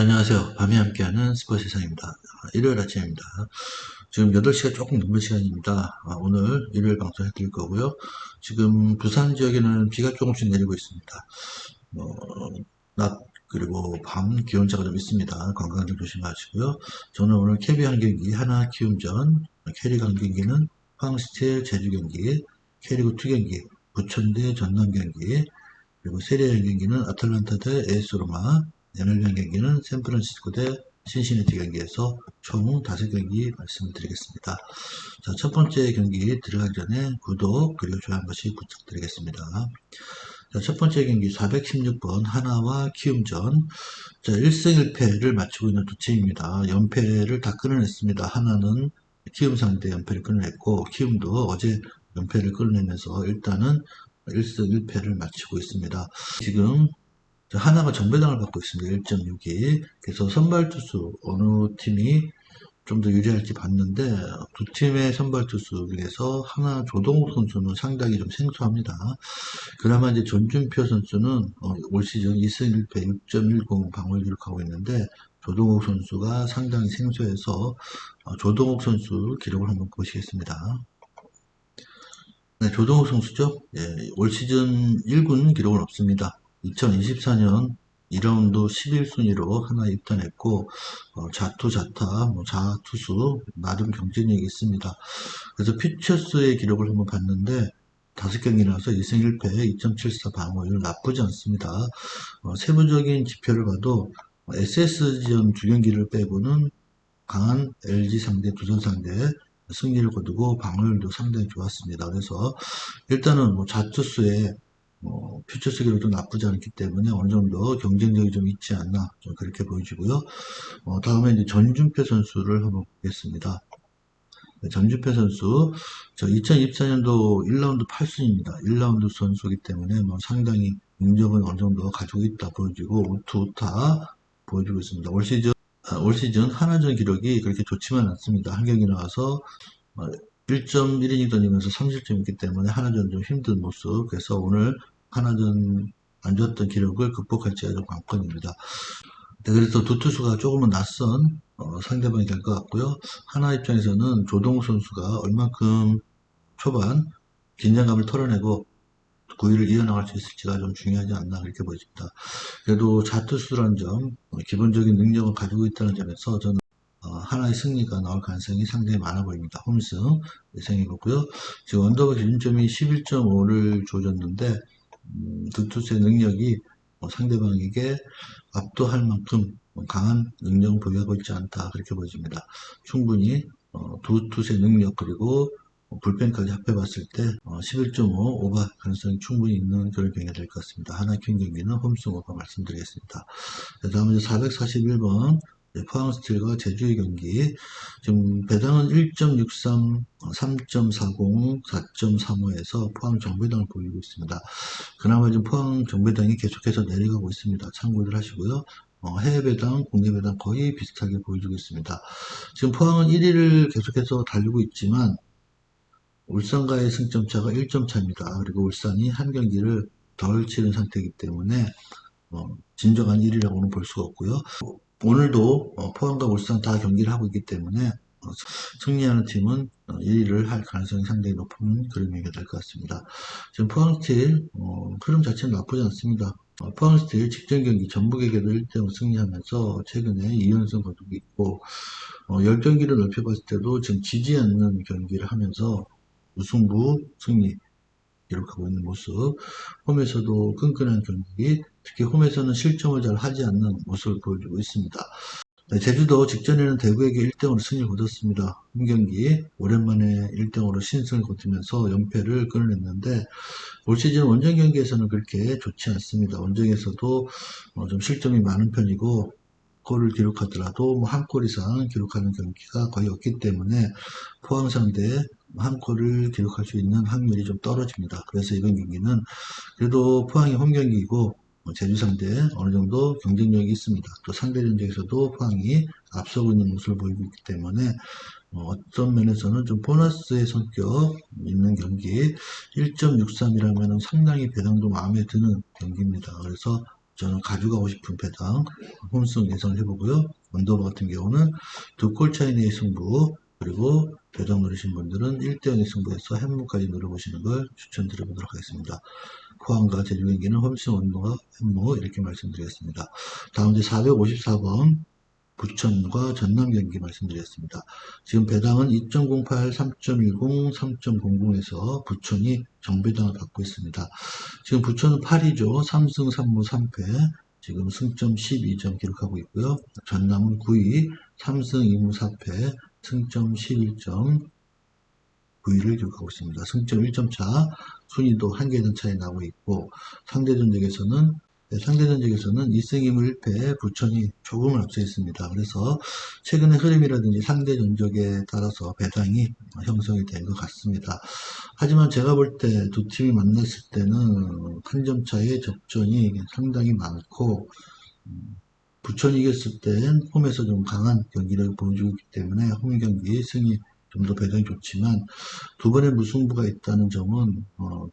네, 안녕하세요. 밤에 함께하는 스포츠 세상입니다. 아, 일요일 아침입니다. 지금 8시가 조금 넘는 시간입니다. 아, 오늘 일요일 방송 해드릴 거고요. 지금 부산 지역에는 비가 조금씩 내리고 있습니다. 어, 낮 그리고 밤 기온차가 좀 있습니다. 건강 좀 조심하시고요. 저는 오늘 KB 한 경기 하나 키움전, 캐리그 한 경기는 황스틸 제주 경기, 캐리그 2 경기, 부천대 전남 경기, 그리고 세리아 한 경기는 아틀란타 대 에스 로마, NLB 경기는 샌프란시스코 대 신시내티 경기에서 총 5경기 말씀을 드리겠습니다. 자, 첫 번째 경기 들어가기 전에 구독 그리고 좋아요 한 번씩 부탁드리겠습니다. 자, 첫 번째 경기 416번 하나와 키움전 자, 1승 1패를 마치고 있는 두 팀입니다. 연패를 다 끊어냈습니다. 하나는 키움 상대 연패를 끊어냈고 키움도 어제 연패를 끊어내면서 일단은 1승 1패를 마치고 있습니다. 지금 하나가 정배당을 받고 있습니다. 1.62. 그래서 선발 투수 어느 팀이 좀 더 유리할지 봤는데 두 팀의 선발 투수 중에서 하나 조동욱 선수는 상당히 좀 생소합니다. 그나마 이제 전준표 선수는 어, 올 시즌 2승 1패 6.10 방어를 기록하고 있는데 조동욱 선수가 상당히 생소해서 어, 조동욱 선수 기록을 한번 보시겠습니다. 네, 조동욱 선수죠. 예, 올 시즌 1군 기록은 없습니다. 2024년 2라운드 11순위로 하나 입단했고 어, 자투 자타 뭐 자투수 나름 경쟁력이 있습니다. 그래서 퓨처스의 기록을 한번 봤는데 다섯 경기 나서 2승 1패 2.74 방어율 나쁘지 않습니다. 어, 세부적인 지표를 봐도 SS전 두 경기를 빼고는 강한 LG 상대 두산 상대 승리를 거두고 방어율도 상당히 좋았습니다. 그래서 일단은 뭐 자투수의 뭐 퓨처 쓰기로도 나쁘지 않기 때문에 어느 정도 경쟁력이 좀 있지 않나 좀 그렇게 보여지고요. 어, 다음에 이제 전준표 선수를 한번 보겠습니다. 네, 전준표 선수 저 2024년도 1라운드 8순입니다. 1라운드 선수이기 때문에 뭐 상당히 능력은 어느 정도 가지고 있다 보여지고 우투 우타 보여주고 있습니다. 올 시즌 아, 올 시즌 하나전 기록이 그렇게 좋지만 않습니다. 한 경기 나와서 1.1이닝 던지면서 30점 있기 때문에 하나전 좀 힘든 모습. 그래서 오늘 하나전 안 좋았던 기록을 극복할지가 좀 관건입니다. 네, 그래서 두 투수가 조금은 낯선 어, 상대방이 될 것 같고요. 하나 입장에서는 조동우 선수가 얼만큼 초반 긴장감을 털어내고 9위를 이어나갈 수 있을지가 좀 중요하지 않나 그렇게 보입니다. 그래도 자투수란 점, 어, 기본적인 능력을 가지고 있다는 점에서 저는 어, 하나의 승리가 나올 가능성이 상당히 많아 보입니다. 홈승 예상해 보고요. 지금 언더버 기준점이 11.5를 조졌는데 음, 두 투수의 능력이 어, 상대방에게 압도할 만큼 강한 능력을 보유하고 있지 않다 그렇게 보여집니다. 충분히 어, 두 투수의 능력 그리고 불펜까지 합해봤을 때 11.5 오버 가능성이 충분히 있는 경기가 될것 같습니다. 하나 킹 경기는 홈승 오버 말씀드리겠습니다. 다음은 441번 포항 스틸과 제주의 경기 지금 배당은 1.63, 3.40, 4.35에서 포항 정배당을 보이고 있습니다. 그나마 지금 포항 정배당이 계속해서 내려가고 있습니다. 참고들 하시고요. 어, 해외 배당, 국내 배당 거의 비슷하게 보여주고 있습니다. 지금 포항은 1위를 계속해서 달리고 있지만 울산과의 승점 차가 1점 차입니다. 그리고 울산이 한 경기를 덜 치른 상태이기 때문에 어, 진정한 1위라고는 볼 수가 없고요. 오늘도 어, 포항과 울산 다 경기를 하고 있기 때문에 어, 승리하는 팀은 1위를 어, 할 가능성이 상당히 높은 얘기가 될것 같습니다. 지금 포항스틸 어, 흐름 자체는 나쁘지 않습니다. 어, 포항스틸 직전 경기 전북에게도 1대0 승리하면서 최근에 2연승 거두고 있고 어, 10경기를 넓혀봤을 때도 지금 지지 않는 경기를 하면서 우승부 승리 기록하고 있는 모습 홈에서도 끈끈한 경기 특히 홈에서는 실점을 잘 하지 않는 모습을 보여주고 있습니다. 네, 제주도 직전에는 대구에게 1등으로 승리를 거뒀습니다. 홈 경기 오랜만에 1등으로 신승을 거두면서 연패를 끊어냈는데 올 시즌 원정 경기에서는 그렇게 좋지 않습니다. 원정에서도 어, 좀 실점이 많은 편이고 골을 기록하더라도 뭐 한 골 이상 기록하는 경기가 거의 없기 때문에 포항 상대 한 골을 기록할 수 있는 확률이 좀 떨어집니다. 그래서 이번 경기는 그래도 포항이 홈 경기이고 뭐 제주 상대 어느 정도 경쟁력이 있습니다. 또 상대 전적에서도 포항이 앞서고 있는 모습을 보이고 있기 때문에 뭐 어떤 면에서는 좀 보너스의 성격 있는 경기 1.63이라면 상당히 배당도 마음에 드는 경기입니다. 그래서 저는 가져가고 싶은 배당 홈승 예상을 해보고요. 언더버 같은 경우는 두 골 차이 내의 승부 그리고 배당 누르신 분들은 1대0의 승부에서 햄무까지 노려보시는 걸 추천드려보도록 하겠습니다. 포항과 제주 경기는 홈승 언더와 햄무 이렇게 말씀드리겠습니다. 다음 이제 454번 부천과 전남 경기 말씀드렸습니다. 지금 배당은 2.08, 3.10, 3.00에서 부천이 정배당을 받고 있습니다. 지금 부천은 8위죠. 3승 3무 3패. 지금 승점 12점 기록하고 있고요. 전남은 9위, 3승 2무 4패, 승점 11점 9위를 기록하고 있습니다. 승점 1점 차, 순위도 한 개전 차이 나고 있고 상대 전적에서는 네, 상대 전적에서는 2승 2무 1패 부천이 조금은 앞서 있습니다. 그래서 최근의 흐름이라든지 상대 전적에 따라서 배당이 형성이 된 것 같습니다. 하지만 제가 볼 때 두 팀이 만났을 때는 한 점 차의 접전이 상당히 많고 음, 부천이 이겼을 땐 홈에서 좀 강한 경기를 보여주고 있기 때문에 홈 경기 승이 좀 더 배당이 좋지만 두 번의 무승부가 있다는 점은 어,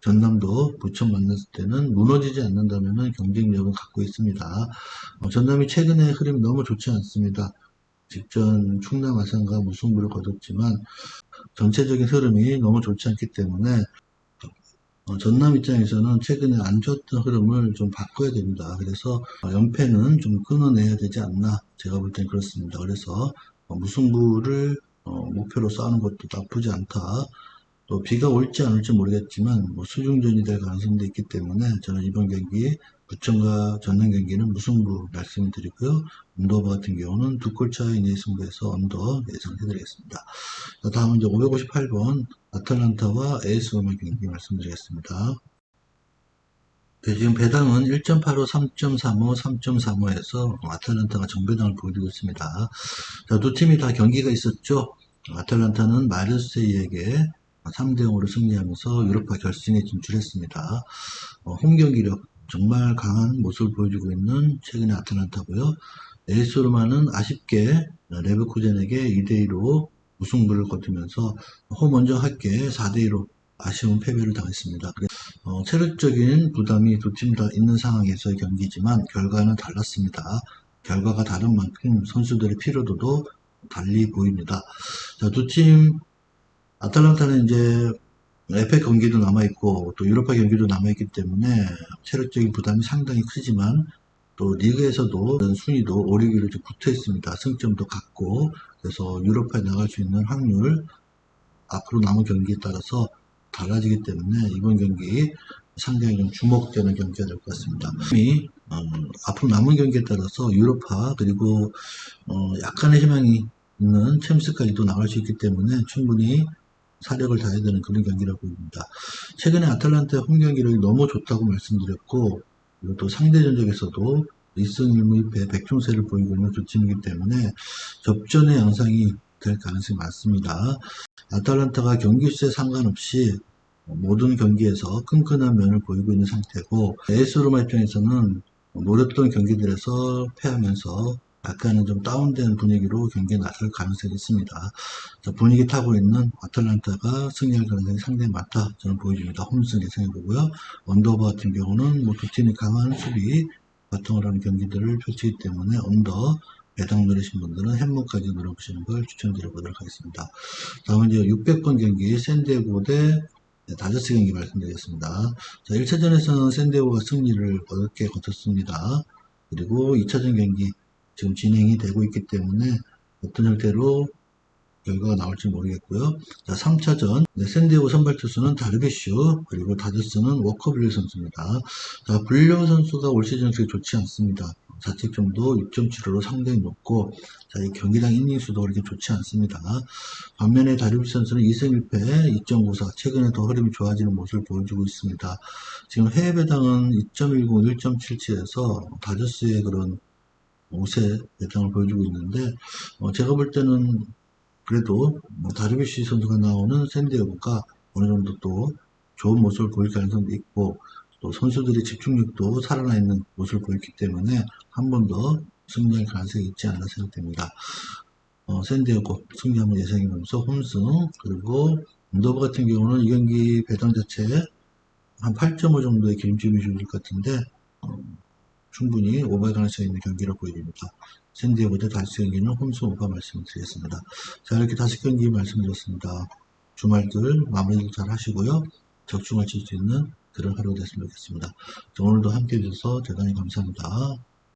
전남도 부천 만났을 때는 무너지지 않는다면 경쟁력은 갖고 있습니다. 어, 전남이 최근에 흐름이 너무 좋지 않습니다. 직전 충남 아산과 무승부를 거뒀지만 전체적인 흐름이 너무 좋지 않기 때문에 어, 전남 입장에서는 최근에 안 좋았던 흐름을 좀 바꿔야 됩니다. 그래서 어, 연패는 좀 끊어내야 되지 않나 제가 볼 땐 그렇습니다. 그래서 어, 무승부를 어, 목표로 쌓는 것도 나쁘지 않다. 또 비가 올지 안 올지 모르겠지만 뭐 수중전이 될 가능성도 있기 때문에 저는 이번 경기 부천과 전남 경기는 무승부 말씀드리고요. 언더버 같은 경우는 두 골 차이 내 승부에서 언더 예상해드리겠습니다. 자, 다음은 이제 558번 아틀란타와 에이스 로마 경기 말씀드리겠습니다. 네, 지금 배당은 1.85, 3.35, 3.35에서 아틀란타가 정배당을 보여주고 있습니다. 자, 두 팀이 다 경기가 있었죠. 아틀란타는 마르세이에게 3대 0으로 승리하면서 유로파 결승에 진출했습니다. 어, 홈 경기력 정말 강한 모습을 보여주고 있는 최근의 아틀란타고요. 에이스 로마는 아쉽게 레버쿠젠에게 2대2로 무승부를 거두면서 홈 먼저 할게 4대2로 아쉬운 패배를 당했습니다. 어, 체력적인 부담이 두 팀 다 있는 상황에서의 경기지만 결과는 달랐습니다. 결과가 다른 만큼 선수들의 피로도도 달리 보입니다. 자, 두 팀 아틀란타는 이제 에페 경기도 남아있고 또 유로파 경기도 남아있기 때문에 체력적인 부담이 상당히 크지만 또 리그에서도 순위도 5, 6위로 붙어 있습니다. 승점도 같고 그래서 유로파에 나갈 수 있는 확률 앞으로 남은 경기에 따라서 달라지기 때문에 이번 경기 상당히 좀 주목되는 경기가 될 것 같습니다. 이 어, 앞으로 남은 경기에 따라서 유로파 그리고 어, 약간의 희망이 있는 챔스까지도 나갈 수 있기 때문에 충분히 사력을 다해야 되는 그런 경기라고 봅니다. 최근에 아틀란타의 홈 경기력이 너무 좋다고 말씀드렸고 또 상대 전적에서도 1승 1무 1패 백중세를 보이고 있는 두 팀이기 때문에 접전의 양상이 될 가능성이 많습니다. 아탈란타가 경기 수에 상관없이 모든 경기에서 끈끈한 면을 보이고 있는 상태고 에이스 로마 입장에서는 노렸던 경기들에서 패하면서 약간은 좀 다운된 분위기로 경기에 나설 가능성이 있습니다. 자, 분위기 타고 있는 아틀란타가 승리할 가능성이 상당히 많다 저는 보여집니다. 홈승 예상해 보고요. 언더버 같은 경우는 뭐 두 팀이 강한 수비 바탕을 하는 경기들을 펼치기 때문에 언더 배당 누르신 분들은 햄머까지 노려보시는 걸 추천드려 보도록 하겠습니다. 다음은 이제 600번 경기 샌디에고 대 다저스 경기 말씀드리겠습니다. 자, 1차전에서는 샌디에고가 승리를 어렵게 거뒀습니다. 그리고 2차전 경기 지금 진행이 되고 있기 때문에 어떤 형태로 결과가 나올지 모르겠고요. 자, 3차전 네, 샌디에고 선발 투수는 다르비슈 그리고 다저스는 워커블리 선수입니다. 자, 불려 선수가 올 시즌 그렇게 좋지 않습니다. 자책점도 6.75로 상당히 높고 자, 이 경기당 이닝수도 그렇게 좋지 않습니다. 반면에 다리비슈 선수는 2승 1패 2.54 최근에 더 흐름이 좋아지는 모습을 보여주고 있습니다. 지금 해외 배당은 2.10, 1.77에서 다저스의 그런 5세 배당을 보여주고 있는데 어, 제가 볼 때는 그래도 뭐 다르비쉬 선수가 나오는 샌디에고가 어느 정도 또 좋은 모습을 보일 가능성도 있고 또 선수들의 집중력도 살아나 있는 모습을 보였기 때문에 한 번 더 승리할 가능성이 있지 않나 생각됩니다. 어, 샌디에고 승리 한번 예상해보면서 홈승 그리고 언더버 같은 경우는 이 경기 배당 자체에 한 8.5 정도의 기름짐이 줄것 같은데 어, 충분히 오버할 가능성이 있는 경기로 보입니다. 샌디에고 대 다섯 경기는 홈스 오버 말씀드리겠습니다. 자, 이렇게 다섯 경기 말씀드렸습니다. 주말들 마무리들 잘 하시고요. 적중하실 수 있는 그런 하루 됐으면 좋겠습니다. 자, 오늘도 함께 해주셔서 대단히 감사합니다.